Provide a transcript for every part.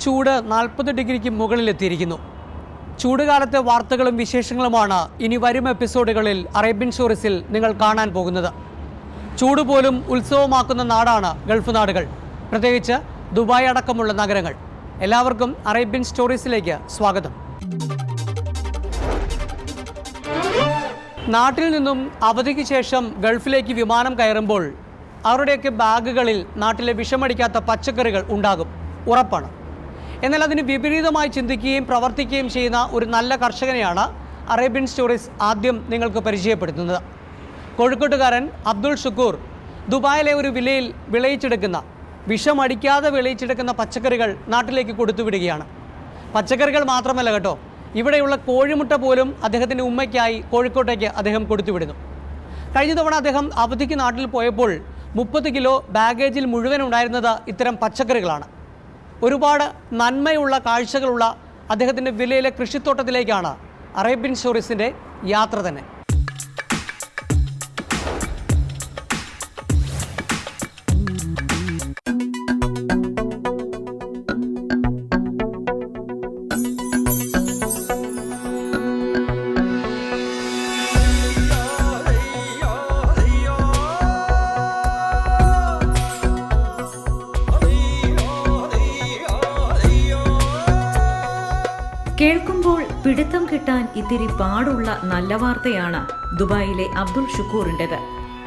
ചൂട് നാൽപ്പത് ഡിഗ്രിക്ക് മുകളിലെത്തിയിരിക്കുന്നു. ചൂടുകാലത്തെ വാർത്തകളും വിശേഷങ്ങളുമാണ് ഇനി വരും എപ്പിസോഡുകളിൽ അറേബ്യൻ ഷോറിസിൽ നിങ്ങൾ കാണാൻ പോകുന്നത്. ചൂട് പോലും ഉത്സവമാക്കുന്ന നാടാണ് ഗൾഫ് നാടുകൾ. പ്രത്യേകിച്ച് ദുബായ് അടക്കമുള്ള നഗരങ്ങൾ. എല്ലാവർക്കും അറേബ്യൻ സ്റ്റോറീസിലേക്ക് സ്വാഗതം. നാട്ടിൽ നിന്നും അവധിക്ക് ശേഷം ഗൾഫിലേക്ക് വിമാനം കയറുമ്പോൾ അവരുടെയൊക്കെ ബാഗുകളിൽ നാട്ടിലെ വിഷമടിക്കാത്ത പച്ചക്കറികൾ ഉണ്ടാകും. ഉറപ്പാണ്. എന്നാൽ അതിന് വിപരീതമായി ചിന്തിക്കുകയും പ്രവർത്തിക്കുകയും ചെയ്യുന്ന ഒരു നല്ല കർഷകനെയാണ് അറേബ്യൻ സ്റ്റോറീസ് ആദ്യം നിങ്ങൾക്ക് പരിചയപ്പെടുത്തുന്നത്. കോഴിക്കോട്ടുകാരൻ അബ്ദുൾ ഷുക്കൂർ ദുബായിലെ ഒരു വിലയിൽ വിളയിച്ചെടുക്കുന്ന വിഷമടിക്കാതെ വിളയിച്ചെടുക്കുന്ന പച്ചക്കറികൾ നാട്ടിലേക്ക് കൊടുത്തുവിടുകയാണ്. പച്ചക്കറികൾ മാത്രമല്ല കേട്ടോ ഇവിടെയുള്ള കോഴിമുട്ട പോലും അദ്ദേഹത്തിന്റെ ഉമ്മയ്ക്കായി കോഴിക്കോട്ടേക്ക് അദ്ദേഹം കൊടുത്തുവിടുന്നു. കഴിഞ്ഞ തവണ അദ്ദേഹം അവധിക്ക് നാട്ടിൽ പോയപ്പോൾ മുപ്പത് കിലോ ബാഗേജിൽ മുഴുവൻ ഉണ്ടായിരുന്നത് ഇത്തരം പച്ചക്കറികളാണ്. ഒരുപാട് നന്മയുള്ള കാഴ്ചകളുള്ള അദ്ദേഹത്തിന്റെ വിലയിലെ കൃഷിത്തോട്ടത്തിലേക്കാണ് അറേബ്യൻ സ്റ്റോറീസിന്റെ യാത്ര തന്നെ. പിടുത്തം കിട്ടാൻ ഇത്തിരി പാടുള്ള നല്ല വാർത്തയാണ് ദുബായിലെ അബ്ദുൾ ഷുക്കൂറിന്റെത്.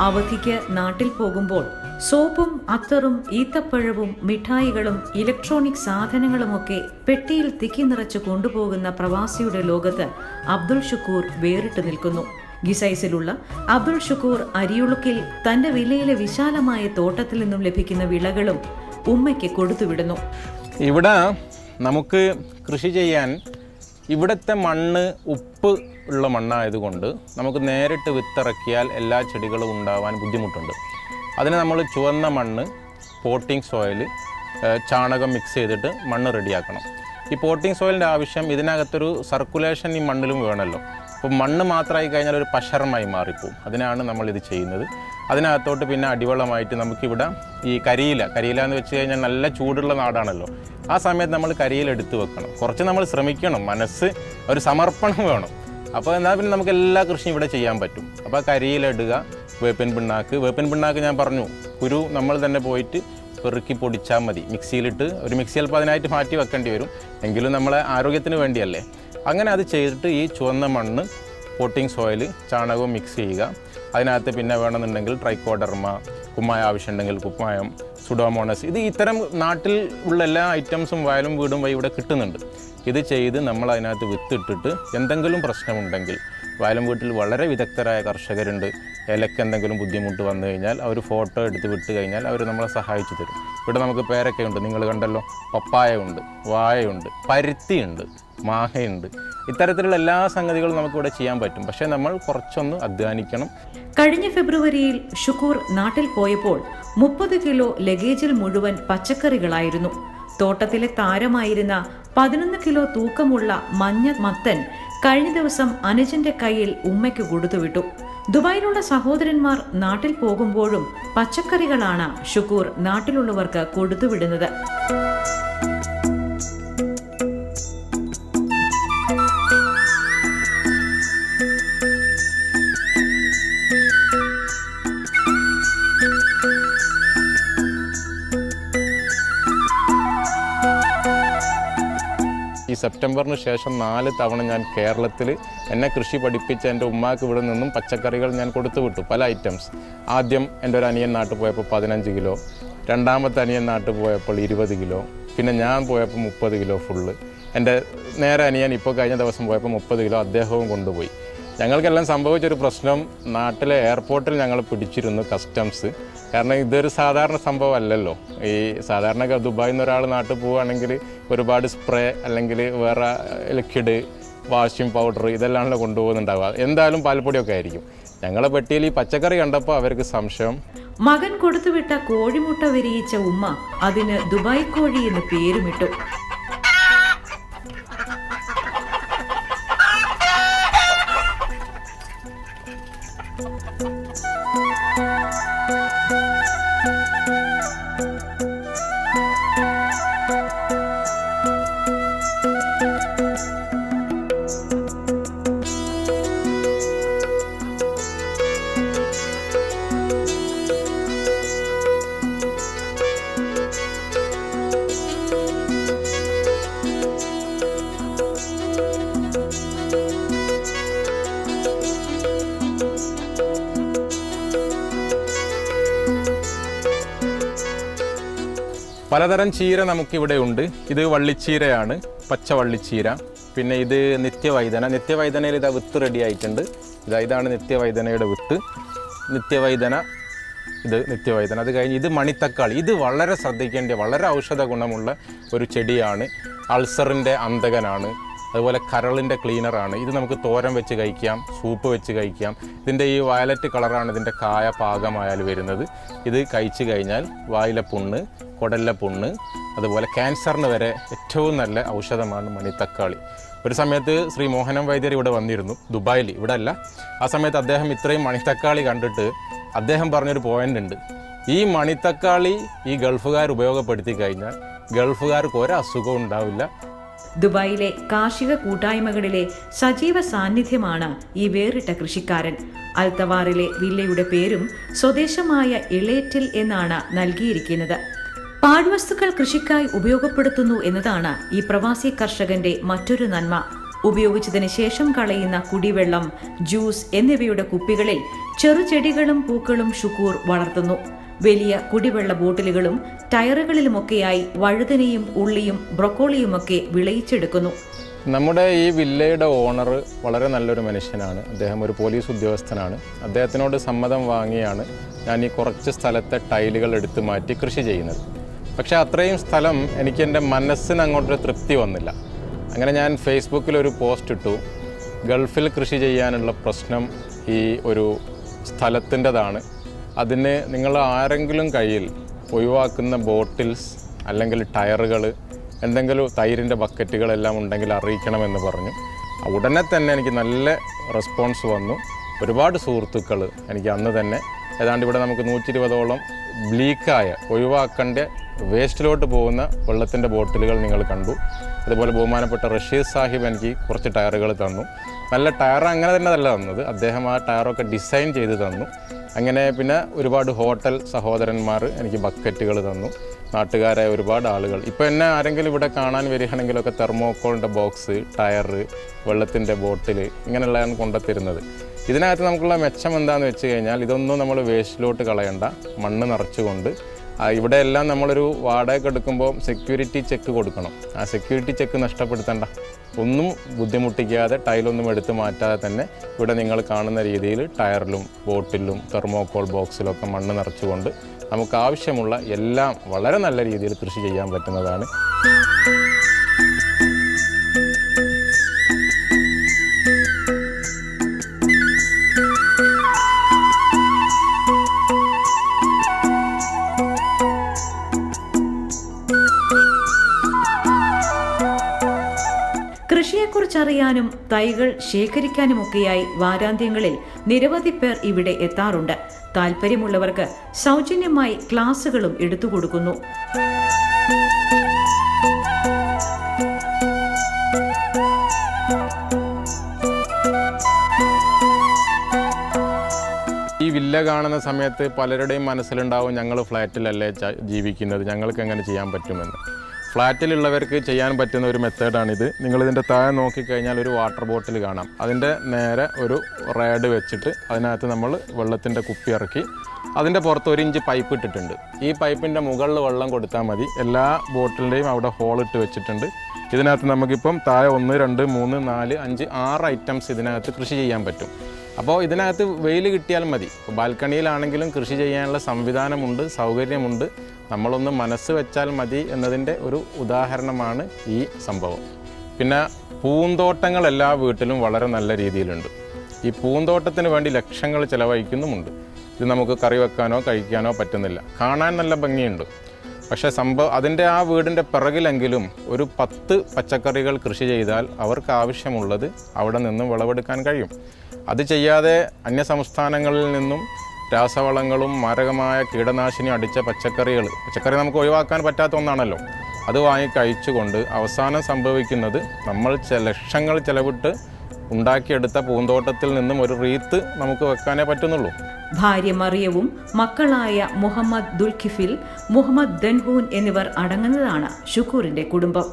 അവധിക്ക് നാട്ടിൽ പോകുമ്പോൾ സോപ്പും അത്തറും ഈത്തപ്പഴവും മിഠായികളും ഇലക്ട്രോണിക് സാധനങ്ങളുമൊക്കെ പെട്ടിയിൽ തിക്കി നിറച്ച് കൊണ്ടുപോകുന്ന പ്രവാസിയുടെ ലോകത്ത് അബ്ദുൾ ഷുക്കൂർ വേറിട്ട് നിൽക്കുന്നു. ഗിസൈസിലുള്ള അബ്ദുൾ ഷുക്കൂർ അരിയുളുക്കിൽ തന്റെ വിലയിലെ വിശാലമായ തോട്ടത്തിൽ നിന്നും ലഭിക്കുന്ന വിളകളും ഉമ്മയ്ക്ക് കൊടുത്തുവിടുന്നു. ഇവിടെ നമുക്ക് കൃഷി ചെയ്യാൻ ഇവിടുത്തെ മണ്ണ് ഉപ്പ് ഉള്ള മണ്ണായതുകൊണ്ട് നമുക്ക് നേരിട്ട് വിത്തിറക്കിയാൽ എല്ലാ ചെടികളും ഉണ്ടാവാൻ ബുദ്ധിമുട്ടുണ്ട്. അതിന് നമ്മൾ ചുവന്ന മണ്ണ് പോട്ടിംഗ് സോയിൽ ചാണകം മിക്സ് ചെയ്തിട്ട് മണ്ണ് റെഡിയാക്കണം ഈ പോട്ടിംഗ് സോയിലിന്റെ ആവശ്യം ഇതിനകത്തൊരു സർക്കുലേഷൻ ഈ മണ്ണിലും വേണമല്ലോ. അപ്പോൾ മണ്ണ് മാത്രമായി കഴിഞ്ഞാൽ ഒരു പശരമായി മാറിപ്പോവും. അതിനാണ് നമ്മൾ ഇത് ചെയ്യുന്നത്. അതിനകത്തോട്ട് പിന്നെ അടിവളമായിട്ട് നമുക്കിവിടെ ഈ കരിയില കരിയില എന്ന് വെച്ച് കഴിഞ്ഞാൽ നല്ല ചൂടുള്ള നാടാണല്ലോ. ആ സമയത്ത് നമ്മൾ കരിയില എടുത്തു വെക്കണം. കുറച്ച് നമ്മൾ ശ്രമിക്കണം. മനസ്സ് ഒരു സമർപ്പണം വേണം. അപ്പോൾ എന്നാൽ പിന്നെ നമുക്ക് എല്ലാ കൃഷിയും ഇവിടെ ചെയ്യാൻ പറ്റും. അപ്പോൾ കരിയില ഇടുക വേപ്പിൻ പിണ്ണാക്ക്. വേപ്പൻ പിണ്ണാക്ക് ഞാൻ പറഞ്ഞു കുരു നമ്മൾ തന്നെ പോയിട്ട് പെറുക്കി പൊടിച്ചാൽ മതി. മിക്സിയിലിട്ട് ഒരു മിക്സി ചിലപ്പോൾ അതിനായിട്ട് മാറ്റി വെക്കേണ്ടി വരും. എങ്കിലും നമ്മളെ ആരോഗ്യത്തിന് വേണ്ടിയല്ലേ. അങ്ങനെ അത് ചെയ്തിട്ട് ഈ ചുവന്ന മണ്ണ് പോട്ടിംഗ് സോയിൽ ചാണകവും മിക്സ് ചെയ്യുക. അതിനകത്ത് പിന്നെ വേണമെന്നുണ്ടെങ്കിൽ ട്രൈക്കോഡർമ കുമ്മായ ആവശ്യമുണ്ടെങ്കിൽ കുമ്മായം സുഡോമോണസ് ഇത് ഇത്തരം നാട്ടിൽ ഉള്ള എല്ലാ ഐറ്റംസും വയലും വീടും വഴി ഇവിടെ കിട്ടുന്നുണ്ട്. ഇത് ചെയ്ത് നമ്മൾ അതിനകത്ത് വിത്തിട്ടിട്ട് എന്തെങ്കിലും പ്രശ്നമുണ്ടെങ്കിൽ വയലും വീട്ടിൽ വളരെ വിദഗ്ധരായ കർഷകരുണ്ട്. ഇലയ്ക്ക് എന്തെങ്കിലും ബുദ്ധിമുട്ട് വന്നു കഴിഞ്ഞാൽ അവർ ഫോട്ടോ എടുത്ത് വിട്ട് കഴിഞ്ഞാൽ അവർ നമ്മളെ സഹായിച്ചു തരും. ഇവിടെ നമുക്ക് പേരക്കയുണ്ട് നിങ്ങൾ കണ്ടല്ലോ? പപ്പായ ഉണ്ട് വാഴയുണ്ട് പരുത്തിയുണ്ട് മാങ്ങയുണ്ട് ഇത്തരത്തിലുള്ള എല്ലാ സംഗതികളും നമുക്കിവിടെ ചെയ്യാൻ പറ്റും. പക്ഷേ നമ്മൾ കുറച്ചൊന്ന് അധ്വാനിക്കണം. കഴിഞ്ഞ ഫെബ്രുവരിയിൽ ഷുക്കൂർ നാട്ടിൽ പോയപ്പോൾ മുപ്പത് കിലോ ലഗേജിൽ മുഴുവൻ പച്ചക്കറികളായിരുന്നു. തോട്ടത്തിലെ താരമായിരുന്ന പതിനൊന്ന് കിലോ തൂക്കമുള്ള മഞ്ഞ മത്തൻ കഴിഞ്ഞ ദിവസം അനുജന്റെ കയ്യിൽ ഉമ്മയ്ക്ക് കൊടുത്തുവിട്ടു ദുബായിലുള്ള സഹോദരന്മാർ നാട്ടിൽ പോകുമ്പോഴും പച്ചക്കറികളാണ് ഷുക്കൂർ നാട്ടിലുള്ളവർക്ക് കൊടുത്തുവിടുന്നത് സെപ്റ്റംബറിന് ശേഷം നാല് തവണ ഞാൻ കേരളത്തിൽ എന്നെ കൃഷി പഠിപ്പിച്ച എന്റെ ഉമ്മാക്ക് ഇവിടെ നിന്നും പച്ചക്കറികൾ ഞാൻ കൊടുത്തു വിട്ടു പല ഐറ്റംസ് ആദ്യം എന്റെ ഒരു അനിയൻ നാട്ടിൽ പോയപ്പോൾ പതിനഞ്ച് കിലോ രണ്ടാമത്തെ അനിയൻ നാട്ടിൽ പോയപ്പോൾ ഇരുപത് കിലോ പിന്നെ ഞാൻ പോയപ്പോൾ മുപ്പത് കിലോ ഫുള്ള് എന്റെ നേരെ അനിയൻ ഇപ്പോൾ കഴിഞ്ഞ ദിവസം പോയപ്പോൾ മുപ്പത് കിലോ അദ്ദേഹവും കൊണ്ടുപോയി. ഞങ്ങൾക്കെല്ലാം സംഭവിച്ചൊരു പ്രശ്നം നാട്ടിലെ എയർപോർട്ടിൽ ഞങ്ങൾ പിടിച്ചിരുന്നു കസ്റ്റംസ് കാരണം ഇതൊരു സാധാരണ സംഭവം അല്ലല്ലോ ഈ സാധാരണ ദുബായിൽ നിന്ന് ഒരാൾ നാട്ടിൽ പോവുകയാണെങ്കിൽ ഒരുപാട് സ്പ്രേ അല്ലെങ്കിൽ വേറെ ലിക്വിഡ് വാഷിംഗ് പൗഡർ ഇതെല്ലാമാണല്ലോ കൊണ്ടുപോകുന്നുണ്ടാവുക. എന്തായാലും പാൽപ്പൊടിയൊക്കെ ആയിരിക്കും. ഞങ്ങളെ പെട്ടിയിൽ ഈ പച്ചക്കറി കണ്ടപ്പോൾ അവർക്ക് സംശയം. മകൻ കൊടുത്തുവിട്ട കോഴിമുട്ട വിരിയിച്ച ഉമ്മ അതിന് ദുബായ് കോഴി എന്ന് പേരുമിട്ടു. പലതരം ചീര നമുക്കിവിടെ ഉണ്ട്. ഇത് വള്ളിച്ചീരയാണ് പച്ച വള്ളിച്ചീര. പിന്നെ ഇത് നിത്യവൈദന നിത്യവൈദനയിൽ ഇതാ വിത്ത് റെഡി ആയിട്ടുണ്ട്. ഇതാ ഇതാണ് നിത്യവൈദനയുടെ വിത്ത്. നിത്യവൈദന ഇത് നിത്യവൈദന അത് കഴിഞ്ഞ് ഇത് മണിത്തക്കാളി. ഇത് വളരെ ശ്രദ്ധിക്കേണ്ട വളരെ ഔഷധ ഗുണമുള്ള ഒരു ചെടിയാണ്. അൾസറിന്റെ അന്തകനാണ്. അതുപോലെ കരളിന്റെ ക്ലീനറാണ്. ഇത് നമുക്ക് തോരൻ വെച്ച് കഴിക്കാം സൂപ്പ് വെച്ച് കഴിക്കാം. ഇതിന്റെ ഈ വയലറ്റ് കളറാണ് ഇതിന്റെ കായ പാകമായാൽ വരുന്നത്. ഇത് കഴിച്ചു കഴിഞ്ഞാൽ വായിലെ പുണ്ണ് കുടലിലെ പുണ്ണ് അതുപോലെ ക്യാൻസറിന് വരെ ഏറ്റവും നല്ല ഔഷധമാണ് മണിത്തക്കാളി. ഒരു സമയത്ത് ശ്രീ മോഹനം വൈദ്യർ ഇവിടെ വന്നിരുന്നു ദുബായിൽ. ഇവിടെ അല്ല ആ സമയത്ത് അദ്ദേഹം ഇത്രയും മണിത്തക്കാളി കണ്ടിട്ട് അദ്ദേഹം പറഞ്ഞൊരു പോയിന്റ് ഉണ്ട്. ഈ മണിത്തക്കാളി ഈ ഗൾഫുകാർ ഉപയോഗപ്പെടുത്തി കഴിഞ്ഞാൽ ഗൾഫുകാർക്ക് ഒരസുഖവും ഉണ്ടാവില്ല. ദുബായിലെ കാർഷിക കൂട്ടായ്മകളിലെ സജീവ സാന്നിധ്യമാണ് ഈ വേറിട്ട കൃഷിക്കാരൻ. അൽത്തവാറിലെ വില്ലയുടെ പേരും സ്വദേശമായ ഇളേറ്റിൽ എന്നാണ് നൽകിയിരിക്കുന്നത്. പാഴ്വസ്തുക്കൾ കൃഷിക്കായി ഉപയോഗപ്പെടുത്തുന്നു എന്നതാണ് ഈ പ്രവാസി കർഷകന്റെ മറ്റൊരു നന്മ. ഉപയോഗിച്ചതിന് ശേഷം കളയുന്ന കുടിവെള്ളം ജ്യൂസ് എന്നിവയുടെ കുപ്പികളിൽ ചെറുചെടികളും പൂക്കളും ഷുക്കൂർ വളർത്തുന്നു. വലിയ കുടിവെള്ള ബോട്ടിലുകളും ടയറുകളിലുമൊക്കെയായി വഴുതനയും ഉള്ളിയും ബ്രൊക്കോളിയുമൊക്കെ വിളയിച്ചെടുക്കുന്നു. നമ്മുടെ ഈ വില്ലയുടെ ഓണർ വളരെ നല്ലൊരു മനുഷ്യനാണ്. അദ്ദേഹം ഒരു പോലീസ് ഉദ്യോഗസ്ഥനാണ്. അദ്ദേഹത്തിനോട് സമ്മതം വാങ്ങിയാണ് ഞാൻ ഈ കുറച്ച് സ്ഥലത്തെ ടൈലുകൾ എടുത്തു മാറ്റി കൃഷി ചെയ്യുന്നത്. പക്ഷേ അത്രയും സ്ഥലം എനിക്ക് എന്റെ മനസ്സിന് അങ്ങോട്ടൊരു തൃപ്തി വന്നില്ല. അങ്ങനെ ഞാൻ ഫേസ്ബുക്കിൽ ഒരു പോസ്റ്റ് ഇട്ടു. ഗൾഫിൽ കൃഷി ചെയ്യാനുള്ള പ്രശ്നം ഈ ഒരു സ്ഥലത്തിന്റെതാണ്. അതിന് നിങ്ങൾ ആരെങ്കിലും കയ്യിൽ ഒഴിവാക്കുന്ന ബോട്ടിൽസ് അല്ലെങ്കിൽ ടയറുകൾ എന്തെങ്കിലും തൈരിന്റെ ബക്കറ്റുകളെല്ലാം ഉണ്ടെങ്കിൽ അറിയിക്കണമെന്ന് പറഞ്ഞു. ഉടനെ തന്നെ എനിക്ക് നല്ല റെസ്പോൺസ് വന്നു. ഒരുപാട് സുഹൃത്തുക്കൾ എനിക്ക് അന്ന് തന്നെ. ഏതാണ്ട് ഇവിടെ നമുക്ക് നൂറ്റി ഇരുപതോളം ബ്ലീക്കായ ഒഴിവാക്കേണ്ട വേസ്റ്റിലോട്ട് പോകുന്ന വെള്ളത്തിന്റെ ബോട്ടിലുകൾ നിങ്ങൾ കണ്ടു. അതുപോലെ ബഹുമാനപ്പെട്ട റഷീദ് സാഹിബ് എനിക്ക് കുറച്ച് ടയറുകൾ തന്നു. നല്ല ടയർ അങ്ങനെ തന്നെ അല്ല തന്നത്. അദ്ദേഹം ആ ടയറൊക്കെ ഡിസൈൻ ചെയ്ത് തന്നു. അങ്ങനെ പിന്നെ ഒരുപാട് ഹോട്ടൽ സഹോദരന്മാർ എനിക്ക് ബക്കറ്റുകൾ തന്നു. നാട്ടുകാരായ ഒരുപാട് ആളുകൾ. ഇപ്പോൾ എന്നെ ആരെങ്കിലും ഇവിടെ കാണാൻ വരികയാണെങ്കിലൊക്കെ തെർമോക്കോളിന്റെ ബോക്സ് ടയർ വെള്ളത്തിന്റെ ബോട്ടിൽ ഇങ്ങനെയുള്ളതാണ് കൊണ്ടുത്തരുന്നത്. ഇതിനകത്ത് നമുക്കുള്ള മെച്ചം എന്താണെന്ന് വെച്ച് കഴിഞ്ഞാൽ ഇതൊന്നും നമ്മൾ വേസ്റ്റിലോട്ട് കളയണ്ട. മണ്ണ് നിറച്ചുകൊണ്ട്. ഇവിടെ എല്ലാം നമ്മളൊരു വാടക എടുക്കുമ്പോൾ സെക്യൂരിറ്റി ചെക്ക് കൊടുക്കണം. ആ സെക്യൂരിറ്റി ചെക്ക് നഷ്ടപ്പെടുത്തണ്ട. ഒന്നും ബുദ്ധിമുട്ടിക്കാതെ ടൈലൊന്നും എടുത്ത് മാറ്റാതെ തന്നെ ഇവിടെ നിങ്ങൾ കാണുന്ന രീതിയിൽ ടയറിലും ബോട്ടിലും തെർമോക്കോൾ ബോക്സിലൊക്കെ മണ്ണ് നിറച്ചുകൊണ്ട് നമുക്ക് ആവശ്യമുള്ള എല്ലാം വളരെ നല്ല രീതിയിൽ കൃഷി ചെയ്യാൻ പറ്റുന്നതാണ്. കൃഷിയെക്കുറിച്ചറിയാനും തൈകൾ ശേഖരിക്കാനുമൊക്കെയായി വാരാന്ത്യങ്ങളിൽ നിരവധി പേർ ഇവിടെ എത്താറുണ്ട്. താല്പര്യമുള്ളവർക്ക് സൗജന്യമായി ക്ലാസുകളും എടുത്തുകൊടുക്കുന്നു. ഈ വില്ല കാണുന്ന സമയത്ത് പലരുടെയും മനസ്സിലുണ്ടാവും ഞങ്ങൾ ഫ്ലാറ്റിലല്ലേ ജീവിക്കുന്നത് ഞങ്ങൾക്ക് എങ്ങനെ ചെയ്യാൻ പറ്റുമെന്ന്. ഫ്ലാറ്റിലുള്ളവർക്ക് ചെയ്യാൻ പറ്റുന്ന ഒരു മെത്തേഡാണിത്. നിങ്ങളിതിന്റെ താഴെ നോക്കിക്കഴിഞ്ഞാൽ ഒരു വാട്ടർ ബോട്ടിൽ കാണാം. അതിന്റെ നേരെ ഒരു റേഡ് വെച്ചിട്ട് അതിനകത്ത് നമ്മൾ വെള്ളത്തിന്റെ കുപ്പി ഇറക്കി അതിന്റെ പുറത്ത് ഒരു ഇഞ്ച് പൈപ്പ് ഇട്ടിട്ടുണ്ട്. ഈ പൈപ്പിന്റെ മുകളിൽ വെള്ളം കൊടുത്താൽ മതി. എല്ലാ ബോട്ടിലിന്റെയും അവിടെ ഹോൾ ഇട്ട് വെച്ചിട്ടുണ്ട്. ഇതിനകത്ത് നമുക്കിപ്പം താഴെ ഒന്ന് രണ്ട് മൂന്ന് നാല് അഞ്ച് ആറ് ഐറ്റംസ് ഇതിനകത്ത് കൃഷി ചെയ്യാൻ പറ്റും. അപ്പോൾ ഇതിനകത്ത് വെയിൽ കിട്ടിയാൽ മതി. ബാൽക്കണിയിലാണെങ്കിലും കൃഷി ചെയ്യാനുള്ള സംവിധാനമുണ്ട് സൗകര്യമുണ്ട്. നമ്മളൊന്ന് മനസ്സ് വെച്ചാൽ മതി എന്നതിന്റെ ഒരു ഉദാഹരണമാണ് ഈ സംഭവം. പിന്നെ പൂന്തോട്ടങ്ങൾ എല്ലാ വീട്ടിലും വളരെ നല്ല രീതിയിലുണ്ട്. ഈ പൂന്തോട്ടത്തിന് വേണ്ടി ലക്ഷങ്ങൾ ചിലവഴിക്കുന്നുമുണ്ട്. ഇത് നമുക്ക് കറി വെക്കാനോ കഴിക്കാനോ പറ്റുന്നില്ല. കാണാൻ നല്ല ഭംഗിയുണ്ട്. പക്ഷേ സംഭവം അതിന്റെ ആ വീടിന്റെ പിറകിലെങ്കിലും ഒരു പത്ത് പച്ചക്കറികൾ കൃഷി ചെയ്താൽ അവർക്ക് ആവശ്യമുള്ളത് അവിടെ നിന്നും വിളവെടുക്കാൻ കഴിയും. അത് ചെയ്യാതെ അന്യസംസ്ഥാനങ്ങളിൽ നിന്നും രാസവളങ്ങളും മാരകമായ കീടനാശിനി അടിച്ച പച്ചക്കറികൾ. പച്ചക്കറി നമുക്ക് ഒഴിവാക്കാൻ പറ്റാത്ത ഒന്നാണല്ലോ. അത് വാങ്ങി കഴിച്ചുകൊണ്ട് അവസാനം സംഭവിക്കുന്നത് നമ്മൾ ലക്ഷങ്ങൾ ചെലവിട്ട് ഉണ്ടാക്കിയെടുത്ത പൂന്തോട്ടത്തിൽ നിന്നും ഒരു റീത്ത് നമുക്ക് വെക്കാനേ പറ്റുന്നുള്ളൂ. ഭാര്യ മറിയവും മക്കളായ മുഹമ്മദ് ദുൽഖിഫിൽ മുഹമ്മദ് ദൻഹൂൻ എന്നിവർ അടങ്ങുന്നതാണ് ഷുക്കൂറിന്റെ കുടുംബം.